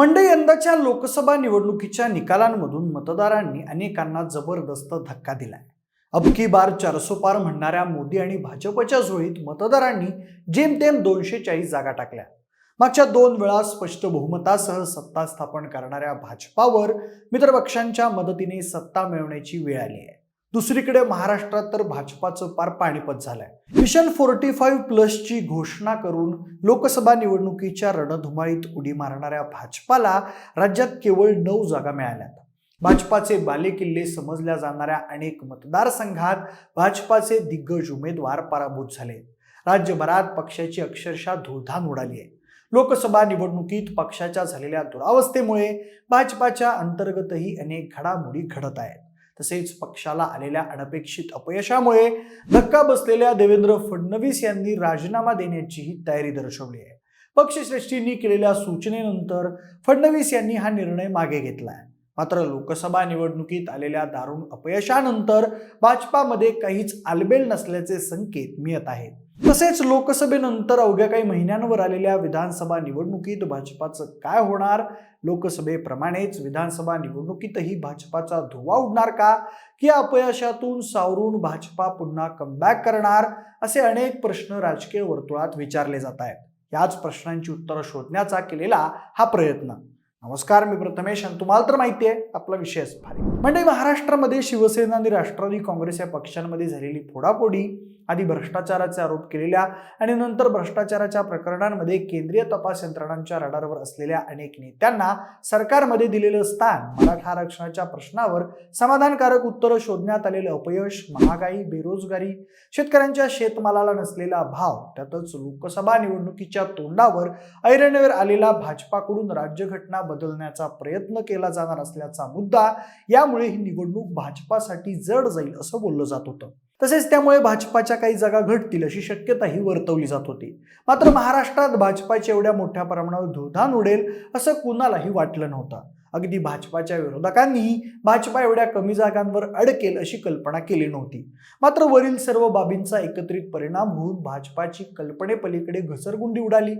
मंडई यंदाच्या लोकसभा निवडणुकीच्या निकालांमधून मतदारांनी अनेकांना जबरदस्त धक्का दिलाय. अबकी बार चारसो पार म्हणणाऱ्या मोदी आणि भाजपच्या झोळीत मतदारांनी जेमतेम दोनशे चाळीस जागा टाकल्या. मागच्या दोन वेळा स्पष्ट बहुमतासह सत्ता स्थापन करणाऱ्या भाजपावर मित्रपक्षांच्या मदतीने सत्ता मिळवण्याची वेळ आली आहे. दुसरीकडे महाराष्ट्रात तर भाजपाचं पार पाणीपत झालंय. मिशन फोर्टी फाईव्ह प्लसची घोषणा करून लोकसभा निवडणुकीच्या रणधुमाळीत उडी मारणाऱ्या भाजपाला राज्यात केवळ नऊ जागा मिळाल्यात. भाजपाचे बालेकिल्ले समजल्या जाणाऱ्या अनेक मतदारसंघात भाजपाचे दिग्गज उमेदवार पराभूत झाले. राज्यभरात पक्षाची अक्षरशः धुळधान उडाली आहे. लोकसभा निवडणुकीत पक्षाच्या झालेल्या दुरावस्थेमुळे भाजपाच्या अंतर्गतही अनेक घडामोडी घडत आहेत. तसेच पक्षाला आलेल्या अनपेक्षित अपयशामुळे धक्का बसलेल्या देवेंद्र फडणवीस यांनी राजीनामा देण्याचीही तयारी दर्शवली आहे. पक्षश्रेष्ठींनी केलेल्या सूचनेनंतर फडणवीस यांनी हा निर्णय मागे घेतला आहे मात्र लोकसभा निवडणुकीत आलेल्या दारुण अपयशानंतर भाजपामध्ये काहीच आलबेल नसल्याचे संकेत मिळत आहेत. तसेच लोकसभेनंतर अवघ्या काही महिन्यांवर आलेल्या विधानसभा निवडणुकीत भाजपाचं काय होणार? लोकसभेप्रमाणेच विधानसभा निवडणुकीतही भाजपाचा धुवा उडणार का? की अपयशातून सावरून भाजपा पुन्हा कमबॅक करणार? असे अनेक प्रश्न राजकीय वर्तुळात विचारले जात आहेत. याच प्रश्नांची उत्तरं शोधण्याचा केलेला हा प्रयत्न. नमस्कार मी प्रथमेश आणि तुम्हाला तर माहिती आहे आपला विषयच भारी. म्हणजे महाराष्ट्रामध्ये शिवसेना आणि राष्ट्रवादी काँग्रेस या पक्षांमध्ये झालेली फोडाफोडी आधी भ्रष्टाचाराचे आरोप केलेल्या आणि नंतर भ्रष्टाचाराच्या प्रकरणांमध्ये केंद्रीय तपास यंत्रणांच्या रडारवर असलेल्या अनेक नेत्यांना सरकारमध्ये दिलेलं स्थान मराठा आरक्षणाच्या प्रश्नावर समाधानकारक उत्तरं शोधण्यात आलेलं अपयश महागाई बेरोजगारी शेतकऱ्यांच्या शेतमालाला नसलेला भाव त्यातच लोकसभा निवडणुकीच्या तोंडावर ऐरणीवर आलेला भाजपाकडून राज्यघटना बदलण्याचा प्रयत्न केला जाणार असल्याचा मुद्दा या त्यामुळे ही निवडणूक भाजपासाठी जड जाईल असं बोललं जात होतं. तसेच त्यामुळे भाजपाच्या काही जागा घटतील अशी शक्यताही वर्तवली जात होती. मात्र महाराष्ट्रात भाजपाच्या एवढ्या मोठ्या प्रमाणावर धुधान उडेल असं कुणालाही वाटलं नव्हतं. अगदी भाजपाच्या विरोधकांनीही भाजपा एवढ्या कमी जागांवर अडकेल अशी कल्पना केली नव्हती. मात्र वरील सर्व बाबींचा एकत्रित परिणाम होऊन भाजपाची कल्पनेपलीकडे घसरगुंडी उडाली.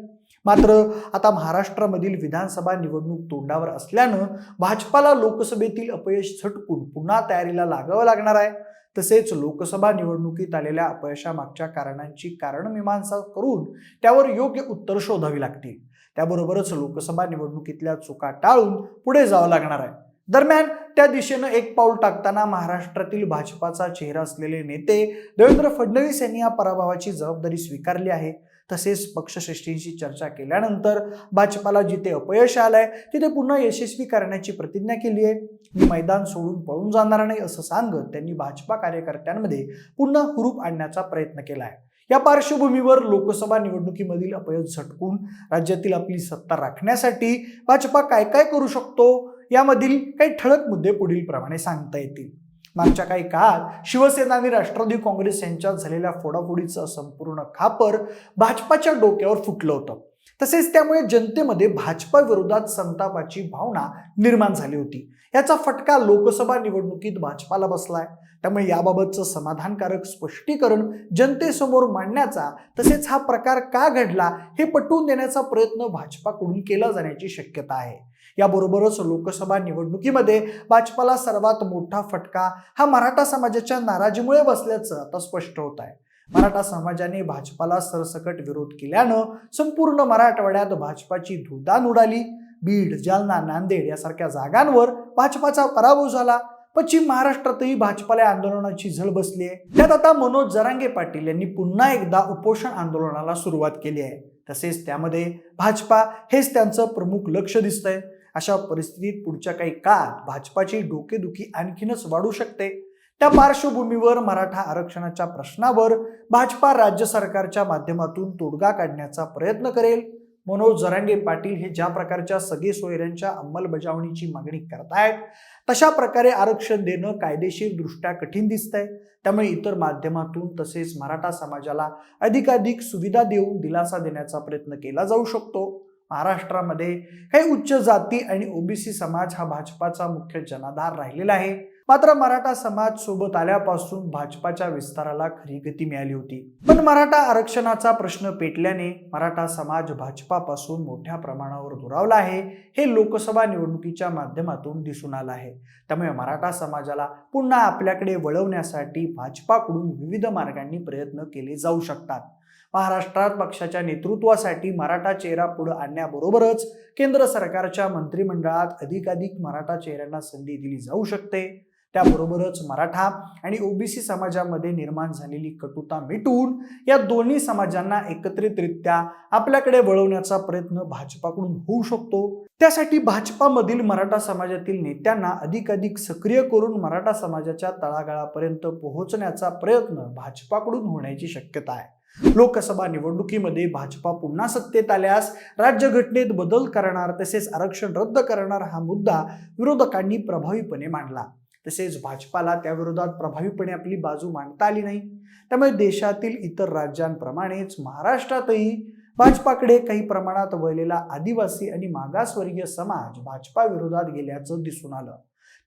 मात्र आता महाराष्ट्रामधील विधानसभा निवडणूक तोंडावर असल्यानं भाजपाला लोकसभेतील अपयश झटकून पुन्हा तयारीला लागावं लागणार आहे. तसेच लोकसभा निवडणुकीत आलेल्या अपयशामागच्या कारणांची कारणमीमांसा करून त्यावर योग्य उत्तर शोधावी लागतील. त्याबरोबरच लोकसभा निवडणुकीतल्या चुका टाळून पुढे जावं लागणार आहे. दरम्यान त्या दिशेनं एक पाऊल टाकताना महाराष्ट्रातील भाजपाचा चेहरा असलेले नेते देवेंद्र फडणवीस यांनी या पराभवाची जबाबदारी स्वीकारली आहे. तसेच पक्षश्रेष्ठींशी चर्चा केल्यानंतर भाजपाला जिथे अपयश आलंय तिथे पुन्हा यशस्वी करण्याची प्रतिज्ञा केली आहे. मी मैदान सोडून पळून जाणार नाही असं सांगत त्यांनी भाजपा कार्यकर्त्यांमध्ये पुन्हा हुरूप आणण्याचा प्रयत्न केला आहे. या पार्श्वभूमीवर लोकसभा निवडणुकीमधील अपयश झटकून राज्यातील आपली सत्ता राखण्यासाठी भाजपा काय काय करू शकतो यामधील काही ठळक मुद्दे पुढील प्रमाणे सांगता येतील. मागच्या काही काळात शिवसेना आणि राष्ट्रवादी काँग्रेस यांच्यात झालेल्या फोडाफोडीचं संपूर्ण खापर भाजपाच्या डोक्यावर फुटलं होतं. तसेच त्यामुळे जनतेमध्ये भाजपा विरोधात संतापाची भावना निर्माण झाली होती. याचा फटका लोकसभा निवडणुकीत भाजपाला बसलाय. त्यामुळे याबाबतचं समाधानकारक स्पष्टीकरण जनतेसमोर मांडण्याचा तसेच हा प्रकार का घडला हे पटवून देण्याचा प्रयत्न भाजपाकडून केला जाण्याची शक्यता आहे. याबरोबरच लोकसभा निवडणुकीमध्ये भाजपाला सर्वात मोठा फटका हा मराठा समाजाच्या नाराजीमुळे बसल्याचं आता स्पष्ट होत आहे. मराठा समाजाने भाजपाला सरसकट विरोध केल्यानं संपूर्ण मराठवाड्यात भाजपाची धुदान उडाली. बीड जालना नांदेड यासारख्या जागांवर भाजपाचा पराभव झाला. पश्चिम महाराष्ट्रातही भाजपाला आंदोलनाची झळ बसली आहे. त्यात आता मनोज जरांगे पाटील यांनी पुन्हा एकदा उपोषण आंदोलनाला सुरुवात केली आहे. तसेच त्यामध्ये भाजपा हेच त्यांचं प्रमुख लक्ष दिसतंय. अशा परिस्थितीत पुढच्या काही काळात भाजपाची डोकेदुखी आणखीनच वाढू शकते. त्या पार्श्वभूमीवर मराठा आरक्षणाच्या प्रश्नावर भाजपा राज्य सरकारच्या माध्यमातून तोडगा काढण्याचा प्रयत्न करेल. मनोज जरांगे पाटील हे ज्या प्रकारच्या सगळी सोयऱ्यांच्या अंमलबजावणीची मागणी करतायत तशा प्रकारे आरक्षण देणं कायदेशीर दृष्ट्या कठीण दिसतंय. त्यामुळे इतर माध्यमातून तसेच मराठा समाजाला अधिकाधिक सुविधा देऊन दिलासा देण्याचा प्रयत्न केला जाऊ शकतो. महाराष्ट्रामध्ये काही उच्च जाती आणि ओबीसी समाज हा भाजपाचा मुख्य जनाधार राहिलेला आहे. मात्र मराठा समाज सोबत आल्यापासून भाजपाच्या विस्ताराला खरी गती मिळाली होती. पण मराठा आरक्षणाचा प्रश्न पेटल्याने मराठा समाज भाजपापासून मोठ्या प्रमाणावर दुरावला आहे हे लोकसभा निवडणुकीच्या माध्यमातून दिसून आलं आहे. त्यामुळे मराठा समाजाला पुन्हा आपल्याकडे वळवण्यासाठी भाजपाकडून विविध मार्गांनी प्रयत्न केले जाऊ शकतात. महाराष्ट्रात पक्षाच्या नेतृत्वासाठी मराठा चेहरा पुढे आणण्याबरोबरच केंद्र सरकारच्या मंत्रिमंडळात अधिकाधिक मराठा चेहऱ्यांना संधी दिली जाऊ शकते. त्याबरोबरच मराठा आणि ओबीसी समाजामध्ये निर्माण झालेली कटुता मिटून या दोन्ही समाजांना एकत्रितरित्या आपल्याकडे वळवण्याचा प्रयत्न भाजपाकडून होऊ शकतो. त्यासाठी भाजपामधील मराठा समाजातील नेत्यांना अधिकाधिक सक्रिय करून मराठा समाजाच्या तळागाळापर्यंत पोहोचण्याचा प्रयत्न भाजपाकडून होण्याची शक्यता आहे. लोकसभा निवडणुकीमध्ये भाजपा पुन्हा सत्तेत आल्यास राज्यघटनेत बदल करणार तसेच आरक्षण रद्द करणार हा मुद्दा विरोधकांनी प्रभावीपणे मांडला. तसेच भाजपाला त्याविरोधात प्रभावीपणे आपली बाजू मांडता आली नाही. त्यामुळे देशातील इतर राज्यांप्रमाणेच महाराष्ट्रातही भाजपाकडे काही प्रमाणात वळलेला आदिवासी आणि मागासवर्गीय समाज भाजपा विरोधात गेल्याचं दिसून आलं.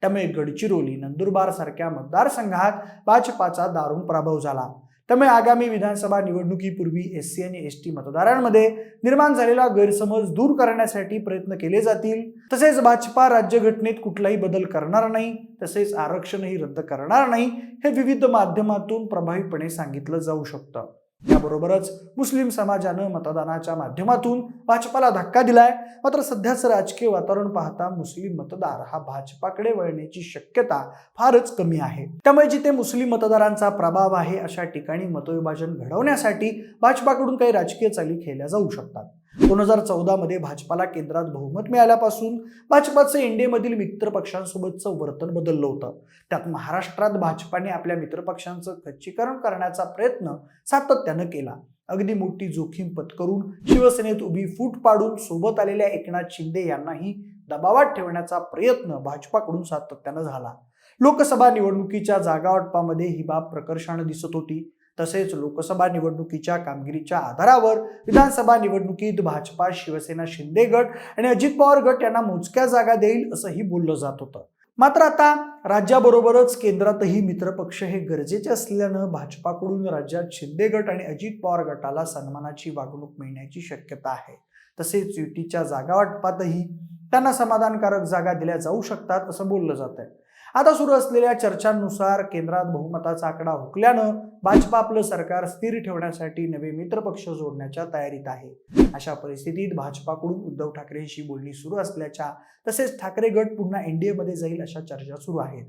त्यामुळे गडचिरोली नंदुरबार सारख्या मतदारसंघात भाजपाचा दारुण प्रभाव झाला. त्यामुळे आगामी विधानसभा निवडणुकीपूर्वी एस सी आणि एस टी मतदारांमध्ये निर्माण झालेला गैरसमज दूर करण्यासाठी प्रयत्न केले जातील. तसेच भाजपा राज्यघटनेत कुठलाही बदल करणार नाही तसेच आरक्षणही रद्द करणार नाही हे विविध माध्यमातून प्रभावीपणे सांगितलं जाऊ शकतं. याबरोबरच मुस्लिम समाजानं मतदानाच्या माध्यमातून भाजपाला धक्का दिलाय. मात्र सध्याचं राजकीय वातावरण पाहता मुस्लिम मतदार हा भाजपाकडे वळण्याची शक्यता फारच कमी आहे. त्यामुळे जिथे मुस्लिम मतदारांचा प्रभाव आहे अशा ठिकाणी मतविभाजन घडवण्यासाठी भाजपाकडून काही राजकीय चाली खेळल्या जाऊ शकतात. दोन हजार चौदा मध्ये भाजपाला केंद्रात बहुमत मिळाल्यापासून भाजपाचं इंडियामधील मित्रपक्षांसोबतचं वर्तन बदललं होतं. त्यात महाराष्ट्रात भाजपाने आपल्या मित्रपक्षांचं खच्चीकरण करण्याचा प्रयत्न सातत्यानं केला. अगदी मोठी जोखीम पत्करून शिवसेनेत उभी फूट पाडून सोबत आलेल्या एकनाथ शिंदे यांनाही दबावात ठेवण्याचा प्रयत्न भाजपाकडून सातत्यानं झाला. लोकसभा निवडणुकीच्या जागावाटपामध्ये ही बाब प्रकर्षानं दिसत होती. तसेच लोकसभा निवडणुकीच्या कामगिरीच्या आधारावर विधानसभा निवडणुकीत भाजपा शिवसेना शिंदे गट आणि अजित पवार गट यांना मोजक्या जागा देईल असंही बोललं जात होतं. मात्र आता राज्याबरोबरच केंद्रातही मित्रपक्ष हे गरजेचे असल्यानं भाजपाकडून राज्यात शिंदे गट आणि अजित पवार गटाला सन्मानाची वागणूक मिळण्याची शक्यता आहे. तसेच युतीच्या जागा वाटपातही त्यांना समाधानकारक जागा दिल्या जाऊ शकतात असं बोललं जात आहे आता सुरू असलेल्या चर्चांनुसार केंद्रात बहुमताचा आकडा हुकल्यानं भाजपा आपलं सरकार स्थिर ठेवण्यासाठी नवे मित्रपक्ष जोडण्याच्या तयारीत आहे. अशा परिस्थितीत भाजपाकडून उद्धव ठाकरेंशी बोलणी सुरू असल्याच्या तसेच ठाकरे गट पुन्हा एनडीएमध्ये जाईल अशा चर्चा सुरू आहेत.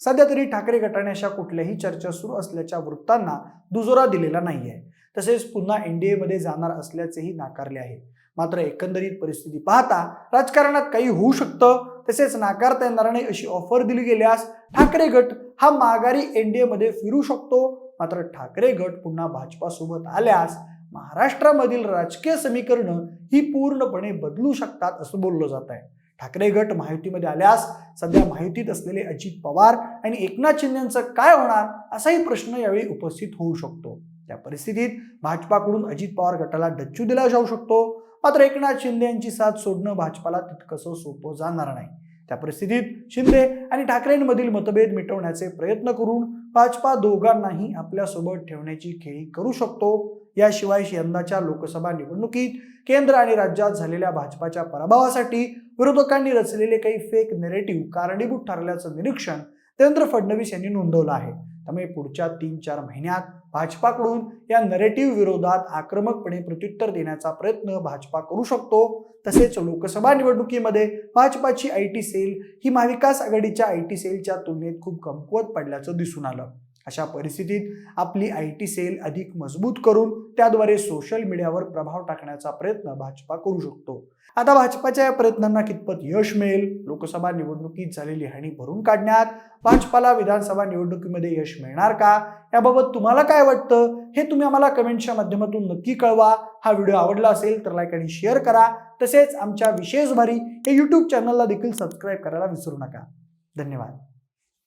सध्या तरी ठाकरे गटाने अशा कुठल्याही चर्चा सुरू असल्याच्या वृत्तांना दुजोरा दिलेला नाहीये. तसेच पुन्हा एनडीएमध्ये जाणार असल्याचेही नाकारले आहे मात्र एकंदरीत परिस्थिती पाहता राजकारणात काही होऊ शकतं तसेच नाकारता येणार नाही अशी ऑफर दिली गेल्यास ठाकरे गट हा माघारी एनडीएमध्ये फिरू शकतो. मात्र ठाकरे गट पुन्हा भाजपासोबत आल्यास महाराष्ट्रामधील राजकीय समीकरणं ही पूर्णपणे बदलू शकतात असं बोललं जात आहे. ठाकरे गट माहितीमध्ये आल्यास सध्या माहितीत असलेले अजित पवार आणि एकनाथ शिंदेचं काय होणार असाही प्रश्न यावेळी उपस्थित होऊ शकतो. त्या परिस्थितीत भाजपाकडून अजित पवार गटाला डच्चू दिला जाऊ शकतो. मात्र एकनाथ शिंदे यांची साथ सोडणं भाजपाला तितकंसं सोपं जाणार नाही. त्या परिस्थितीत शिंदे आणि ठाकरेंमधील मतभेद मिटवण्याचे प्रयत्न करून भाजपा दोघांनाही आपल्यासोबत ठेवण्याची खेळी करू शकतो. याशिवाय यंदाच्या लोकसभा निवडणुकीत केंद्र आणि राज्यात झालेल्या भाजपाच्या पराभवासाठी विरोधकांनी रचलेले काही फेक नेरेटिव्ह कारणीभूत ठरल्याचं निरीक्षण देवेंद्र फडणवीस यांनी नोंदवलं आहे. त्यामुळे पुढच्या तीन चार महिन्यात भाजपाकडून या नरेटिव्ह विरोधात आक्रमकपणे प्रत्युत्तर देण्याचा प्रयत्न भाजपा करू शकतो. तसेच लोकसभा निवडणुकीमध्ये भाजपाची आय टी सेल ही महाविकास आघाडीच्या आय टी सेलच्या तुलनेत खूप कमकुवत पडल्याचं दिसून आलं. अशा परिस्थितीत आपली आय टी सेल अधिक मजबूत करून त्याद्वारे सोशल मीडियावर प्रभाव टाकण्याचा प्रयत्न भाजपा करू शकतो. आता भाजपाच्या या प्रयत्नांना कितपत यश मिळेल? लोकसभा निवडणुकीत झालेली हानी भरून काढण्यात भाजपाला विधानसभा निवडणुकीमध्ये यश मिळणार का? याबाबत तुम्हाला काय वाटतं? हे तुम्ही आम्हाला कमेंटच्या माध्यमातून नक्की कळवा. हा व्हिडिओ आवडला असेल तर लाईक आणि शेअर करा. तसेच आमच्या विशेष भारी हे यूट्यूब चॅनलला देखील सबस्क्राईब करायला विसरू नका. धन्यवाद.